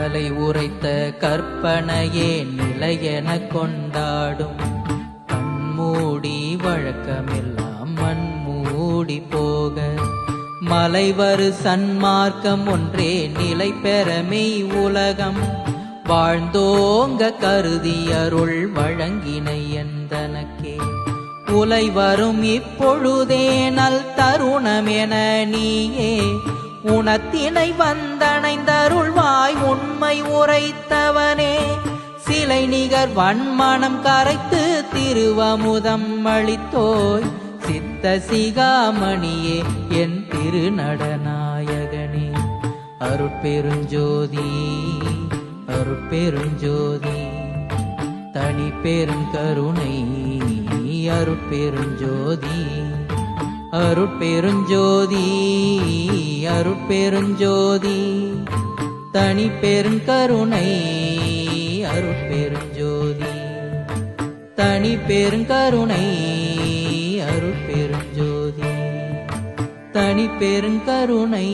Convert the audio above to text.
கலை உரைத்த கற்பனையே நிலையென கொண்டாடும். கண்மூடி வழக்கமெல்லாம் மண்மூடி போக. மலைவரு சன்மார்க்கம் ஒன்றே நிலை பெறமை உலகம். வாழ்ந்தோங்க கருதி அருள் வழங்கினை எந்தனக்கே. உலை வரும் இப்பொழுதே நல் தருணமென நீயே. உணத்தினை வந்த உரைத்தவனே சிலை நிகர் வன்மனம் கரைத்து திருவமுதம் அளித்தோய். சித்த சிகாமணியே என் திருநடநாயகனே. அருட்பெருஞ்சோதி அருட்பெருஞ்சோதி. தனி பெருங்கருணை அருட்பெருஞ்சோதி. அருட்பெருஞ்சோதி அருட்பெருஞ்சோதி. தனி பெரும் பெருங்கருணை அருட்பெருஞ்சோதி. தனி பெரும் பெருங்கருணை அருட்பெருஞ்சோதி. தனி பெரும் கருணை